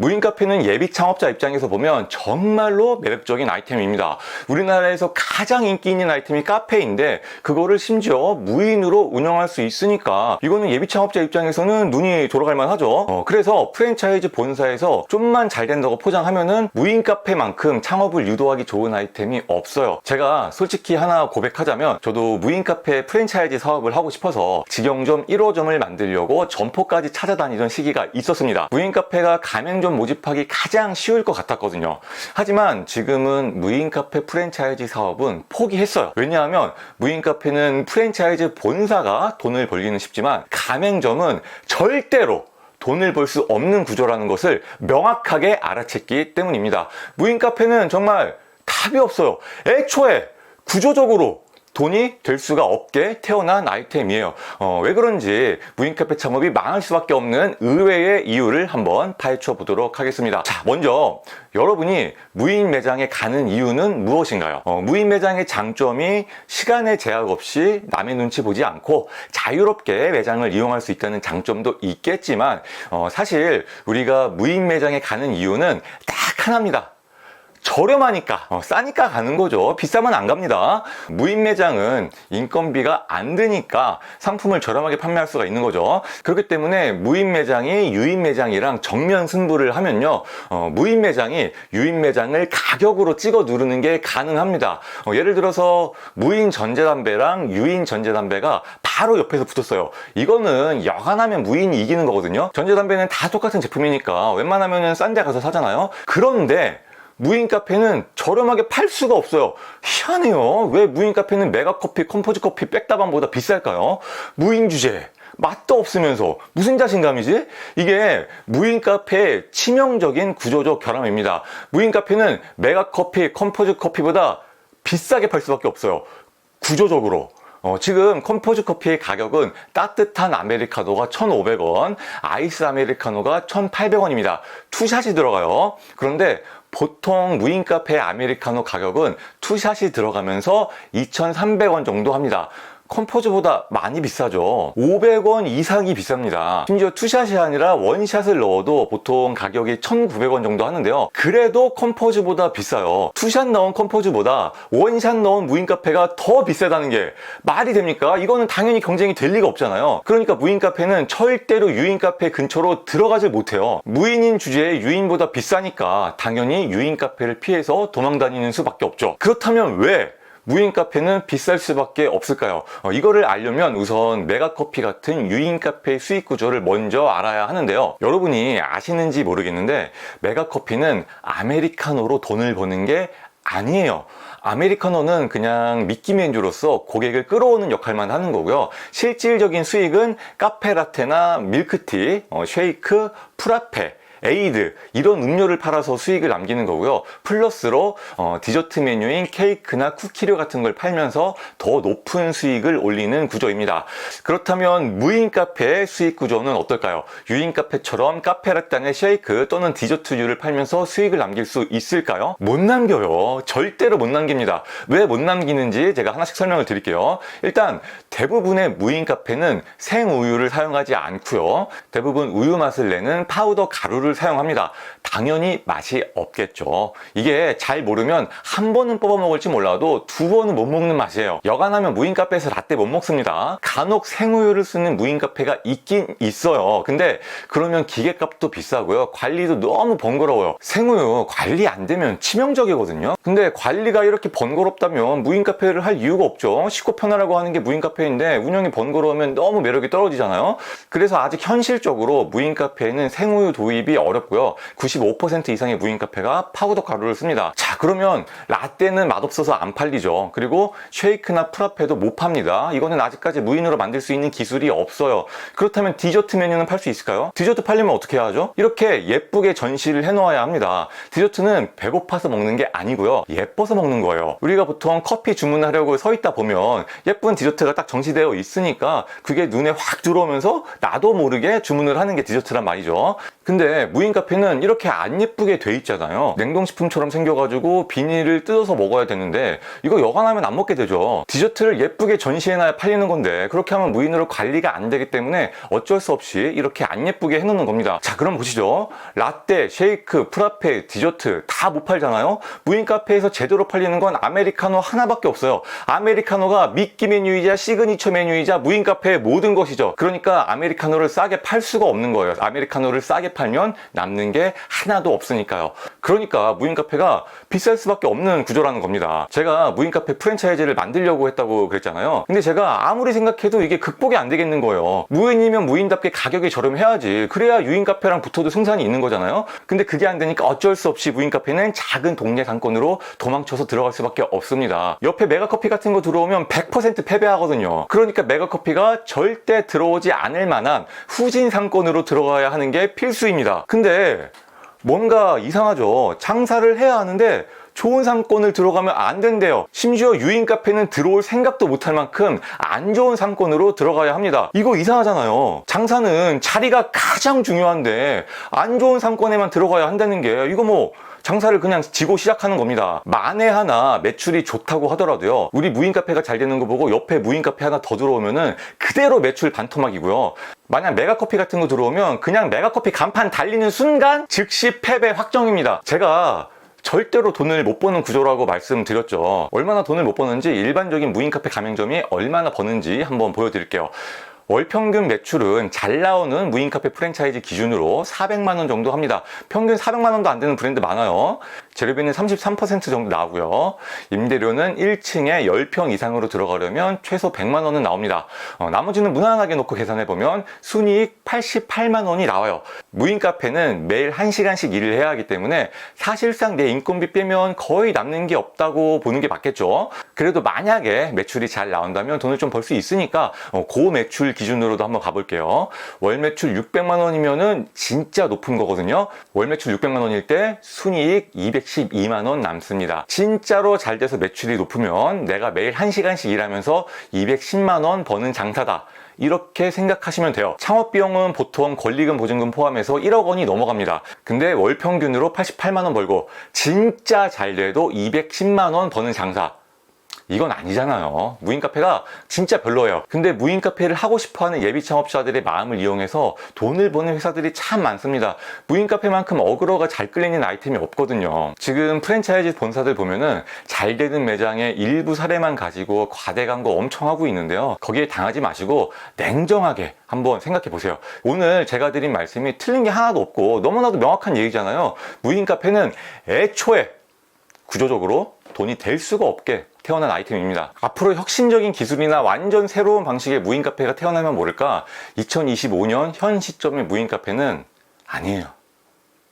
무인 카페는 예비 창업자 입장에서 보면 정말로 매력적인 아이템입니다. 우리나라에서 가장 인기 있는 아이템이 카페인데 그거를 심지어 무인으로 운영할 수 있으니까 이거는 예비 창업자 입장에서는 눈이 돌아갈 만하죠. 어, 그래서 프랜차이즈 본사에서 좀만 잘 된다고 포장하면은 무인 카페만큼 창업을 유도하기 좋은 아이템이 없어요. 제가 솔직히 하나 고백하자면 저도 무인 카페 프랜차이즈 사업을 하고 싶어서 직영점 1호점을 만들려고 점포까지 찾아다니던 시기가 있었습니다. 무인 카페가 가맹점 모집하기 가장 쉬울 것 같았거든요. 하지만 지금은 무인 카페 프랜차이즈 사업은 포기했어요. 왜냐하면 무인 카페는 프랜차이즈 본사가 돈을 벌기는 쉽지만 가맹점은 절대로 돈을 벌 수 없는 구조라는 것을 명확하게 알아챘기 때문입니다. 무인 카페는 정말 답이 없어요. 애초에 구조적으로 돈이 될 수가 없게 태어난 아이템이에요. 어, 왜 그런지 무인 카페 창업이 망할 수밖에 없는 의외의 이유를 한번 파헤쳐 보도록 하겠습니다. 자, 먼저 여러분이 무인 매장에 가는 이유는 무엇인가요? 어, 무인 매장의 장점이 시간의 제약 없이 남의 눈치 보지 않고 자유롭게 매장을 이용할 수 있다는 장점도 있겠지만 어, 사실 우리가 무인 매장에 가는 이유는 딱 하나입니다. 저렴하니까 어, 싸니까 가는 거죠. 비싸면 안 갑니다. 무인 매장은 인건비가 안 드니까 상품을 저렴하게 판매할 수가 있는 거죠. 그렇기 때문에 무인 매장이 유인 매장이랑 정면 승부를 하면요 어, 무인 매장이 유인 매장을 가격으로 찍어 누르는 게 가능합니다. 어, 예를 들어서 무인 전자담배랑 유인 전자담배가 바로 옆에서 붙었어요. 이거는 여간하면 무인이 이기는 거거든요. 전자담배는 다 똑같은 제품이니까 웬만하면 싼 데 가서 사잖아요. 그런데 무인 카페는 저렴하게 팔 수가 없어요. 희한해요. 왜 무인 카페는 메가커피, 컴포즈 커피, 백다방보다 비쌀까요? 무인 주제. 맛도 없으면서 무슨 자신감이지? 이게 무인 카페의 치명적인 구조적 결함입니다. 무인 카페는 메가커피, 컴포즈 커피보다 비싸게 팔 수밖에 없어요. 구조적으로. 어, 지금 컴포즈 커피의 가격은 따뜻한 아메리카노가 1,500원, 아이스 아메리카노가 1,800원입니다. 투샷이 들어가요. 그런데 보통 무인 카페 아메리카노 가격은 투샷이 들어가면서 2,300원 정도 합니다. 컴포즈보다 많이 비싸죠. 500원 이상이 비쌉니다. 심지어 투샷이 아니라 원샷을 넣어도 보통 가격이 1900원 정도 하는데요. 그래도 컴포즈보다 비싸요. 투샷 넣은 컴포즈보다 원샷 넣은 무인 카페가 더 비싸다는 게 말이 됩니까? 이거는 당연히 경쟁이 될 리가 없잖아요. 그러니까 무인 카페는 절대로 유인 카페 근처로 들어가질 못해요. 무인인 주제에 유인보다 비싸니까 당연히 유인 카페를 피해서 도망 다니는 수밖에 없죠. 그렇다면 왜 무인 카페는 비쌀 수밖에 없을까요? 어, 이거를 알려면 우선 메가커피 같은 유인 카페의 수익 구조를 먼저 알아야 하는데요. 여러분이 아시는지 모르겠는데 메가커피는 아메리카노로 돈을 버는 게 아니에요. 아메리카노는 그냥 미끼 맨주로서 고객을 끌어오는 역할만 하는 거고요. 실질적인 수익은 카페라테나 밀크티, 어, 쉐이크, 프라페, 에이드 이런 음료를 팔아서 수익을 남기는 거고요. 플러스로 어, 디저트 메뉴인 케이크나 쿠키류 같은 걸 팔면서 더 높은 수익을 올리는 구조입니다. 그렇다면 무인 카페의 수익 구조는 어떨까요? 유인 카페처럼 카페라떼의 쉐이크 또는 디저트류를 팔면서 수익을 남길 수 있을까요? 못 남겨요. 절대로 못 남깁니다. 왜 못 남기는지 제가 하나씩 설명을 드릴게요. 일단 대부분의 무인 카페는 생 우유를 사용하지 않고요. 대부분 우유 맛을 내는 파우더 가루 를 사용합니다. 당연히 맛이 없겠죠. 이게 잘 모르면 한 번은 뽑아 먹을지 몰라도 두 번은 못 먹는 맛이에요. 여간하면 무인 카페에서 라떼 못 먹습니다. 간혹 생우유를 쓰는 무인 카페가 있긴 있어요. 근데 그러면 기계값도 비싸고요. 관리도 너무 번거로워요. 생우유 관리 안 되면 치명적이거든요. 근데 관리가 이렇게 번거롭다면 무인 카페를 할 이유가 없죠. 쉽고 편하라고 하는 게 무인 카페인데 운영이 번거로우면 너무 매력이 떨어지잖아요. 그래서 아직 현실적으로 무인 카페에는 생우유 도입이 어렵고요. 95% 이상의 무인 카페가 파우더 가루를 씁니다. 자, 그러면 라떼는 맛없어서 안 팔리죠. 그리고 쉐이크나 프라페도 못 팝니다. 이거는 아직까지 무인으로 만들 수 있는 기술이 없어요. 그렇다면 디저트 메뉴는 팔 수 있을까요? 디저트 팔려면 어떻게 하죠? 이렇게 예쁘게 전시를 해놓아야 합니다. 디저트는 배고파서 먹는 게 아니고요. 예뻐서 먹는 거예요. 우리가 보통 커피 주문하려고 서 있다 보면 예쁜 디저트가 딱 정시되어 있으니까 그게 눈에 확 들어오면서 나도 모르게 주문을 하는 게 디저트란 말이죠. 근데 무인 카페는 이렇게 안 예쁘게 돼 있잖아요. 냉동식품처럼 생겨가지고 비닐을 뜯어서 먹어야 되는데 이거 여간하면 안 먹게 되죠. 디저트를 예쁘게 전시해놔야 팔리는 건데 그렇게 하면 무인으로 관리가 안 되기 때문에 어쩔 수 없이 이렇게 안 예쁘게 해놓는 겁니다. 자, 그럼 보시죠. 라떼, 쉐이크, 프라페, 디저트 다 못 팔잖아요. 무인 카페에서 제대로 팔리는 건 아메리카노 하나밖에 없어요. 아메리카노가 미끼 메뉴이자 시그니처 메뉴이자 무인 카페의 모든 것이죠. 그러니까 아메리카노를 싸게 팔 수가 없는 거예요. 아메리카노를 싸게 팔면 남는 게 하나도 없으니까요. 그러니까 무인 카페가 비쌀 수밖에 없는 구조라는 겁니다. 제가 무인 카페 프랜차이즈를 만들려고 했다고 그랬잖아요. 근데 제가 아무리 생각해도 이게 극복이 안 되겠는 거예요. 무인이면 무인답게 가격이 저렴해야지. 그래야 유인 카페랑 붙어도 승산이 있는 거잖아요. 근데 그게 안 되니까 어쩔 수 없이 무인 카페는 작은 동네 상권으로 도망쳐서 들어갈 수밖에 없습니다. 옆에 메가커피 같은 거 들어오면 100% 패배하거든요. 그러니까 메가커피가 절대 들어오지 않을 만한 후진 상권으로 들어가야 하는 게 필수 입니다. 근데 뭔가 이상하죠. 장사를 해야 하는데 좋은 상권을 들어가면 안 된대요. 심지어 유인 카페는 들어올 생각도 못할 만큼 안 좋은 상권으로 들어가야 합니다. 이거 이상하잖아요. 장사는 자리가 가장 중요한데 안 좋은 상권에만 들어가야 한다는 게 이거 뭐 장사를 그냥 지고 시작하는 겁니다. 만에 하나 매출이 좋다고 하더라도요. 우리 무인 카페가 잘 되는 거 보고 옆에 무인 카페 하나 더 들어오면은 그대로 매출 반토막이고요. 만약 메가커피 같은 거 들어오면 그냥 메가커피 간판 달리는 순간 즉시 패배 확정입니다. 제가 절대로 돈을 못 버는 구조라고 말씀드렸죠. 얼마나 돈을 못 버는지 일반적인 무인 카페 가맹점이 얼마나 버는지 한번 보여드릴게요. 월 평균 매출은 잘 나오는 무인 카페 프랜차이즈 기준으로 400만 원 정도 합니다. 평균 400만 원도 안 되는 브랜드 많아요. 재료비는 33% 정도 나오고요. 임대료는 1층에 10평 이상으로 들어가려면 최소 100만 원은 나옵니다. 어, 나머지는 무난하게 놓고 계산해 보면 순이익 88만 원이 나와요. 무인 카페는 매일 1시간씩 일을 해야 하기 때문에 사실상 내 인건비 빼면 거의 남는 게 없다고 보는 게 맞겠죠. 그래도 만약에 매출이 잘 나온다면 돈을 좀 벌 수 있으니까 어, 고 매출 기준으로도 한번 가볼게요. 월 매출 600만 원이면은 진짜 높은 거거든요. 월 매출 600만 원일 때 순이익 212만 원 남습니다. 진짜로 잘 돼서 매출이 높으면 내가 매일 1시간씩 일하면서 210만 원 버는 장사다. 이렇게 생각하시면 돼요. 창업 비용은 보통 권리금 보증금 포함해서 1억 원이 넘어갑니다. 근데 월 평균으로 88만 원 벌고 진짜 잘 돼도 210만 원 버는 장사. 이건 아니잖아요. 무인 카페가 진짜 별로예요. 근데 무인 카페를 하고 싶어 하는 예비 창업자들의 마음을 이용해서 돈을 버는 회사들이 참 많습니다. 무인 카페만큼 어그로가 잘 끌리는 아이템이 없거든요. 지금 프랜차이즈 본사들 보면은 잘 되는 매장의 일부 사례만 가지고 과대 광고 엄청 하고 있는데요. 거기에 당하지 마시고 냉정하게 한번 생각해 보세요. 오늘 제가 드린 말씀이 틀린 게 하나도 없고 너무나도 명확한 얘기잖아요. 무인 카페는 애초에 구조적으로 돈이 될 수가 없게 태어난 아이템입니다. 앞으로 혁신적인 기술이나 완전 새로운 방식의 무인 카페가 태어나면 모를까 2025년 현 시점의 무인 카페는 아니에요.